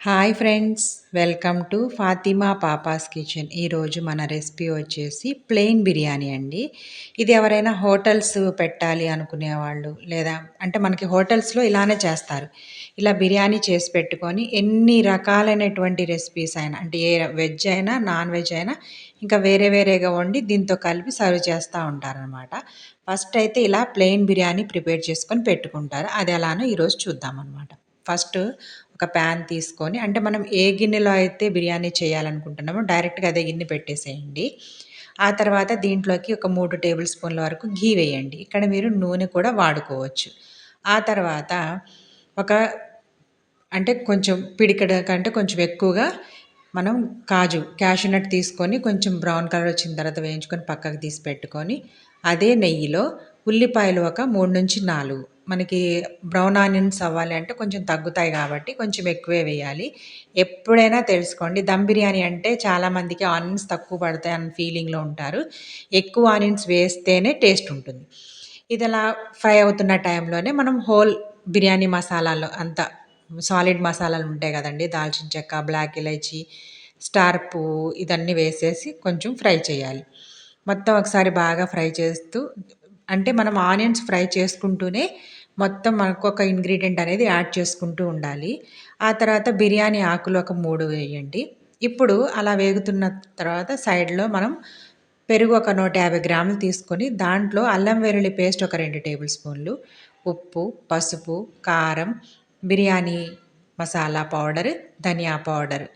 Hi friends welcome to Fatima papa's kitchen. ఈరోజు మన recipe వచ్చేసి ప్లెయిన్ బిర్యానీ అండి. ఇది ఎవరైనా హోటల్స్ పెట్టాలి అనుకునే వాళ్ళు లేదా అంటే మనకి హోటల్స్లో ఇలానే చేస్తారు. ఇలా బిర్యానీ చేసి పెట్టుకొని ఎన్ని రకాలైనటువంటి రెసిపీస్ అయినా అంటే ఏ వెజ్ అయినా నాన్ వెజ్ అయినా ఇంకా వేరే వేరేగా వండి దీంతో కలిపి సర్వ్ చేస్తూ ఉంటారనమాట ఫస్ట్ అయితే ఇలా ప్లెయిన్ బిర్యానీ ప్రిపేర్ చేసుకొని పెట్టుకుంటారు. అది ఎలానో ఈరోజు చూద్దామన్నమాట. ఫస్ట్ ఒక ప్యాన్ తీసుకొని అంటే మనం ఏ గిన్నెలో అయితే బిర్యానీ చేయాలనుకుంటున్నామో డైరెక్ట్గా అదే గిన్నె పెట్టేసేయండి. ఆ తర్వాత దీంట్లోకి ఒక మూడు టేబుల్ స్పూన్ల వరకు ఘీ వేయండి. ఇక్కడ మీరు నూనె కూడా వాడుకోవచ్చు. ఆ తర్వాత ఒక అంటే కొంచెం పిడికడ కంటే కొంచెం ఎక్కువగా మనం కాజు క్యాషనట్ తీసుకొని కొంచెం బ్రౌన్ కలర్ వచ్చిన తర్వాత వేయించుకొని పక్కకు తీసి పెట్టుకొని అదే నెయ్యిలో ఉల్లిపాయలు ఒక మూడు నుంచి నాలుగు మనకి బ్రౌన్ ఆనియన్స్ అవ్వాలి అంటే కొంచెం తగ్గుతాయి కాబట్టి కొంచెం ఎక్కువే వేయాలి. ఎప్పుడైనా తెలుసుకోండి దమ్ బిర్యానీ అంటే చాలామందికి ఆనియన్స్ తక్కువ పడతాయి అన్న ఫీలింగ్లో ఉంటారు. ఎక్కువ ఆనియన్స్ వేస్తేనే టేస్ట్ ఉంటుంది. ఇది అలా ఫ్రై అవుతున్న టైంలోనే మనం హోల్ బిర్యానీ మసాలాలు అంతా సాలిడ్ మసాలాలు ఉంటాయి కదండి దాల్చిన చెక్క బ్లాక్ ఇలైచి స్టార్ పువ్వు ఇదన్నీ వేసేసి కొంచెం ఫ్రై చేయాలి. మొత్తం ఒకసారి బాగా ఫ్రై చేస్తూ అంటే మనం ఆనియన్స్ ఫ్రై చేసుకుంటూనే మొత్తం మనకు ఒక ఇంగ్రీడియంట్ అనేది యాడ్ చేసుకుంటూ ఉండాలి. ఆ తర్వాత బిర్యానీ ఆకులు ఒక మూడు వేయండి. ఇప్పుడు అలా వేగుతున్న తర్వాత సైడ్లో మనం పెరుగు ఒక నూట యాభై గ్రాములు తీసుకొని దాంట్లో అల్లం వెల్లుల్లి పేస్ట్ ఒక రెండు టేబుల్ స్పూన్లు ఉప్పు పసుపు కారం బిర్యానీ మసాలా పౌడర్ ధనియా పౌడర్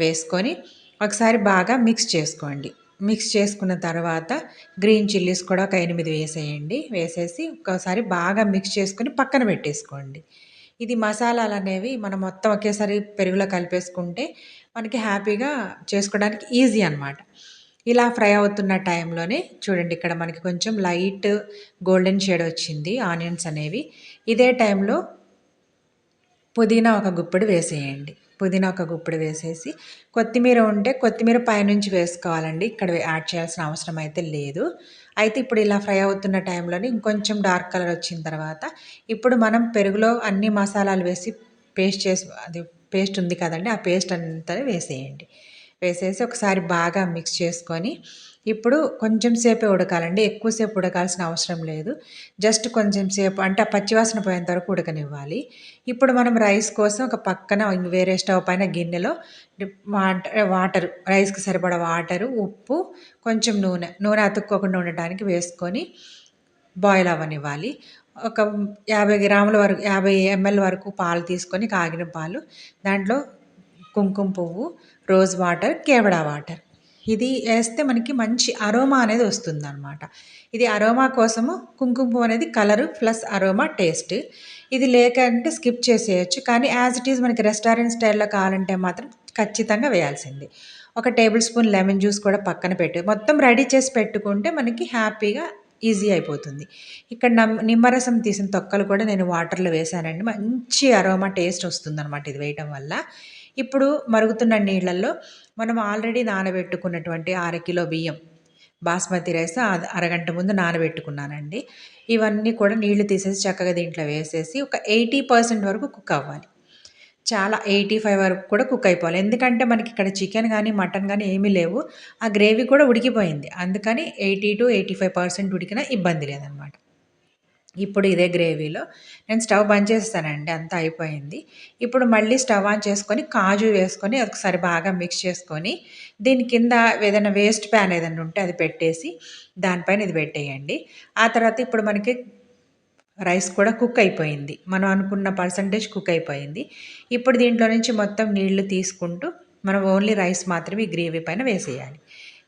వేసుకొని ఒకసారి బాగా మిక్స్ చేసుకోండి. మిక్స్ చేసుకున్న తర్వాత గ్రీన్ చిల్లీస్ కూడా ఒక ఎనిమిది వేసేయండి. వేసేసి ఒకసారి బాగా మిక్స్ చేసుకుని పక్కన పెట్టేసుకోండి. ఇది మసాలాలు అనేవి మనం మొత్తం ఒకేసారి పెరుగులో కలిపేసుకుంటే మనకి హ్యాపీగా చేసుకోవడానికి ఈజీ అనమాట ఇలా ఫ్రై అవుతున్న టైంలోనే చూడండి ఇక్కడ మనకి కొంచెం లైట్ గోల్డెన్ షేడ్ వచ్చింది ఆనియన్స్ అనేవి. ఇదే టైంలో పుదీనా ఒక గుప్పెడు వేసేయండి. పుదీనా ఒక గుప్పెడు వేసేసి కొత్తిమీర ఉంటే కొత్తిమీర పైనుంచి వేసుకోవాలండి. ఇక్కడ యాడ్ చేయాల్సిన అవసరం అయితే లేదు. అయితే ఇప్పుడు ఇలా ఫ్రై అవుతున్న టైంలోనే ఇంకొంచెం డార్క్ కలర్ వచ్చిన తర్వాత ఇప్పుడు మనం పెరుగులో అన్ని మసాలాలు వేసి పేస్ట్ చేసి అది పేస్ట్ ఉంది కదండి ఆ పేస్ట్ అంతా వేసేయండి. వేసేసి ఒకసారి బాగా మిక్స్ చేసుకొని ఇప్పుడు కొంచెం సేపే ఉడకాలండి. ఎక్కువసేపు ఉడకాల్సిన అవసరం లేదు. జస్ట్ కొంచెం సేపు అంటే ఆ పచ్చివాసన పోయేంత వరకు ఉడకనివ్వాలి. ఇప్పుడు మనం రైస్ కోసం ఒక పక్కన వేరే స్టవ్ పైన గిన్నెలో వాటర్ వాటర్ రైస్కి సరిపడా వాటరు ఉప్పు కొంచెం నూనె నూనె అతుక్కోకుండా ఉండటానికి వేసుకొని బాయిల్ అవ్వనివ్వాలి. ఒక యాభై గ్రాముల వరకు యాభై ఎంఎల్ వరకు పాలు తీసుకొని కాగిన పాలు దాంట్లో కుంకుమ పువ్వు రోజ్ వాటర్ కేవడా వాటర్. ఇది వేస్తే మనకి మంచి అరోమా అనేది వస్తుంది అనమాట ఇది అరోమా కోసము కుంకుమ పువ్వు అనేది కలరు ప్లస్ అరోమా టేస్ట్. ఇది లేక అంటే స్కిప్ చేసేయచ్చు. కానీ యాజ్ ఇట్ ఈజ్ మనకి రెస్టారెంట్ స్టైల్లో కావాలంటే మాత్రం ఖచ్చితంగా వేయాల్సింది. ఒక టేబుల్ స్పూన్ లెమన్ జ్యూస్ కూడా పక్కన పెట్టి. మొత్తం రెడీ చేసి పెట్టుకుంటే మనకి హ్యాపీగా ఈజీ అయిపోతుంది. ఇక్కడ నిమ్మరసం తీసిన తొక్కలు కూడా నేను వాటర్లో వేసానండి మంచి అరోమా టేస్ట్ వస్తుంది అనమాట ఇది వేయటం వల్ల. ఇప్పుడు మరుగుతున్న నీళ్ళల్లో మనం ఆల్రెడీ నానబెట్టుకున్నటువంటి అరకిలో బియ్యం బాస్మతి రైస్ అరగంట ముందు నానబెట్టుకున్నానండి. ఇవన్నీ కూడా నీళ్ళు తీసేసి చక్కగా దీంట్లో వేసేసి ఒక ఎయిటీ పర్సెంట్ వరకు కుక్ అవ్వాలి. చాలా ఎయిటీ ఫైవ్ వరకు కూడా కుక్ అయిపోవాలి. ఎందుకంటే మనకి ఇక్కడ చికెన్ కానీ మటన్ కానీ ఏమీ లేవు. ఆ గ్రేవీ కూడా ఉడికిపోయింది. అందుకని eighty two eighty five percent ఉడికినా ఇబ్బంది లేదనమాట. ఇప్పుడు ఇదే గ్రేవీలో. నేను స్టవ్ బంద్ చేస్తానండి అంతా అయిపోయింది. ఇప్పుడు మళ్ళీ స్టవ్ ఆన్ చేసుకొని కాజు వేసుకొని ఒకసారి బాగా మిక్స్ చేసుకొని దీని కింద ఏదైనా వేస్ట్ ప్యాన్ ఏదైనా ఉంటే అది పెట్టేసి దానిపైన ఇది పెట్టేయండి. ఆ తర్వాత ఇప్పుడు మనకి రైస్ కూడా కుక్ అయిపోయింది. మనం అనుకున్న పర్సంటేజ్ కుక్ అయిపోయింది. ఇప్పుడు దీంట్లో నుంచి మొత్తం నీళ్ళు తీసుకుంటూ మనం ఓన్లీ రైస్ మాత్రమే గ్రేవీ పైన వేసేయాలి.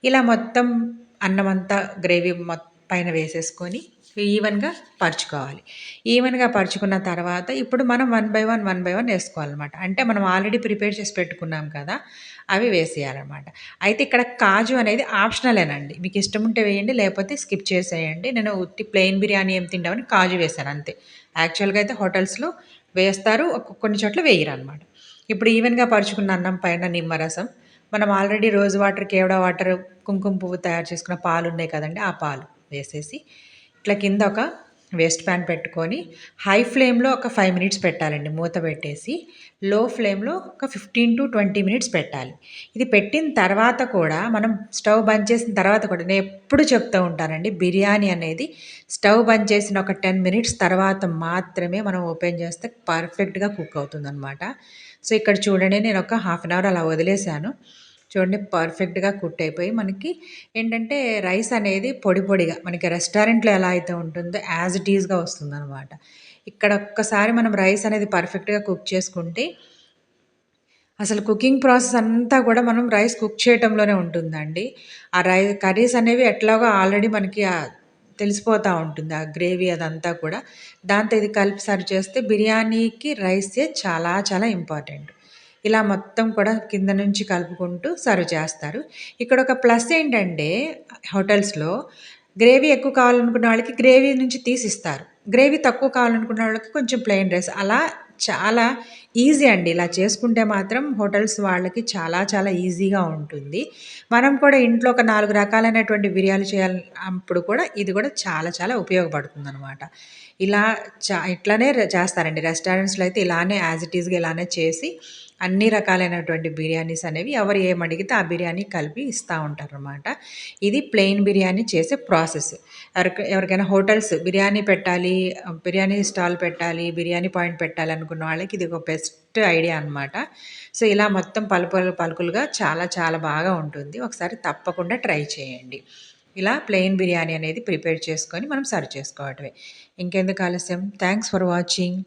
ఇలా మొత్తం అన్నం అంతా గ్రేవీ పైన వేసేసుకొని ఈవెన్గా పరుచుకోవాలి. ఈవెన్గా పరుచుకున్న తర్వాత ఇప్పుడు మనం one by one one by one వేసుకోవాలన్నమాట. అంటే మనం ఆల్రెడీ ప్రిపేర్ చేసి పెట్టుకున్నాం కదా అవి వేసేయాలన్నమాట. అయితే ఇక్కడ కాజు అనేది ఆప్షనలేనండి. మీకు ఇష్టం ఉంటే వేయండి లేకపోతే స్కిప్ చేసేయండి. నేను ఉత్తి ప్లెయిన్ బిర్యానీ ఏం తింటామని కాజు వేసాను అంతే. యాక్చువల్గా అయితే హోటల్స్లో వేస్తారు కొన్ని చోట్ల వేయరు అనమాట ఇప్పుడు ఈవెన్గా పరుచుకున్న అన్నం పైన నిమ్మరసం. మనం ఆల్రెడీ రోజు వాటర్ కేవడ వాటర్ కుంకుమ పువ్వు తయారు చేసుకున్న పాలు ఉన్నాయి కదండి ఆ పాలు వేసేసి ఇట్లా కింద ఒక వేస్ట్ ప్యాన్ పెట్టుకొని హై ఫ్లేమ్లో ఒక ఫైవ్ మినిట్స్ పెట్టాలండి మూత పెట్టేసి. లో ఫ్లేమ్లో ఒక ఫిఫ్టీన్ టు ట్వంటీ మినిట్స్ పెట్టాలి. ఇది పెట్టిన తర్వాత కూడా మనం స్టవ్ బంద్ చేసిన తర్వాత కూడా నేను ఎప్పుడు చెప్తూ ఉంటానండి బిర్యానీ అనేది స్టవ్ బంద్ చేసిన ఒక టెన్ మినిట్స్ తర్వాత మాత్రమే మనం ఓపెన్ చేస్తే పర్ఫెక్ట్గా కుక్ అవుతుందన్నమాట. సో ఇక్కడ చూడండి నేను ఒక హాఫ్ అన్ అవర్ అలా వదిలేశాను. చూడండి పర్ఫెక్ట్గా కుట్ అయిపోయి మనకి ఏంటంటే రైస్ అనేది పొడి పొడిగా మనకి రెస్టారెంట్లో ఎలా అయితే ఉంటుందో యాజ్ ఇట్ ఈజ్గా వస్తుంది అనమాట ఇక్కడ ఒక్కసారి మనం రైస్ అనేది పర్ఫెక్ట్గా కుక్ చేసుకుంటే అసలు కుకింగ్ ప్రాసెస్ అంతా కూడా మనం రైస్ కుక్ చేయటంలోనే ఉంటుందండి. ఆ రై కర్రీస్ అనేవి ఎట్లాగో ఆల్రెడీ మనకి తెలిసిపోతూ ఉంటుంది ఆ గ్రేవీ అదంతా కూడా. దాంతో ఇది కలిపి సర్వ్ చేస్తే బిర్యానీకి రైసే చాలా చాలా ఇంపార్టెంట్ ఇలా మొత్తం కూడా కింద నుంచి కలుపుకుంటూ సర్వ్ చేస్తారు. ఇక్కడ ఒక ప్లస్ ఏంటంటే హోటల్స్లో గ్రేవీ ఎక్కువ కావాలనుకున్న వాళ్ళకి గ్రేవీ నుంచి తీసిస్తారు. గ్రేవీ తక్కువ కావాలనుకున్న వాళ్ళకి కొంచెం ప్లెయిన్ రైస్. అలా చాలా ఈజీ అండి. ఇలా చేసుకుంటే మాత్రం హోటల్స్ వాళ్ళకి చాలా చాలా ఈజీగా ఉంటుంది. మనం కూడా ఇంట్లో ఒక నాలుగు రకాలైనటువంటి బిర్యానీ చేయాలి అప్పుడు కూడా ఇది కూడా చాలా చాలా ఉపయోగపడుతుంది అనమాట ఇలా చా ఇట్లానే చేస్తారండి. రెస్టారెంట్స్లో అయితే ఇలానే యాజ్ ఇట్ ఈస్గా ఇలానే చేసి అన్ని రకాలైనటువంటి బిర్యానీస్ అనేవి ఎవరు ఏమడిగితే ఆ బిర్యానీ కలిపి ఇస్తూ ఉంటారనమాట ఇది ప్లెయిన్ బిర్యానీ చేసే ప్రాసెస్ ఎవరి ఎవరికైనా హోటల్స్ బిర్యానీ పెట్టాలి బిర్యానీ స్టాల్ పెట్టాలి బిర్యానీ పాయింట్ పెట్టాలని అనుకున్న వాళ్ళకి ఇది ఒక బెస్ట్ ఐడియా అనమాట సో ఇలా మొత్తం పలుపులు పలుకులుగా చాలా చాలా బాగా ఉంటుంది. ఒకసారి తప్పకుండా ట్రై చేయండి. ఇలా ప్లెయిన్ బిర్యానీ అనేది ప్రిపేర్ చేసుకొని మనం సర్వ్ చేసుకోవటమే. ఇంకెందుకు ఆలస్యం? Thanks for watching.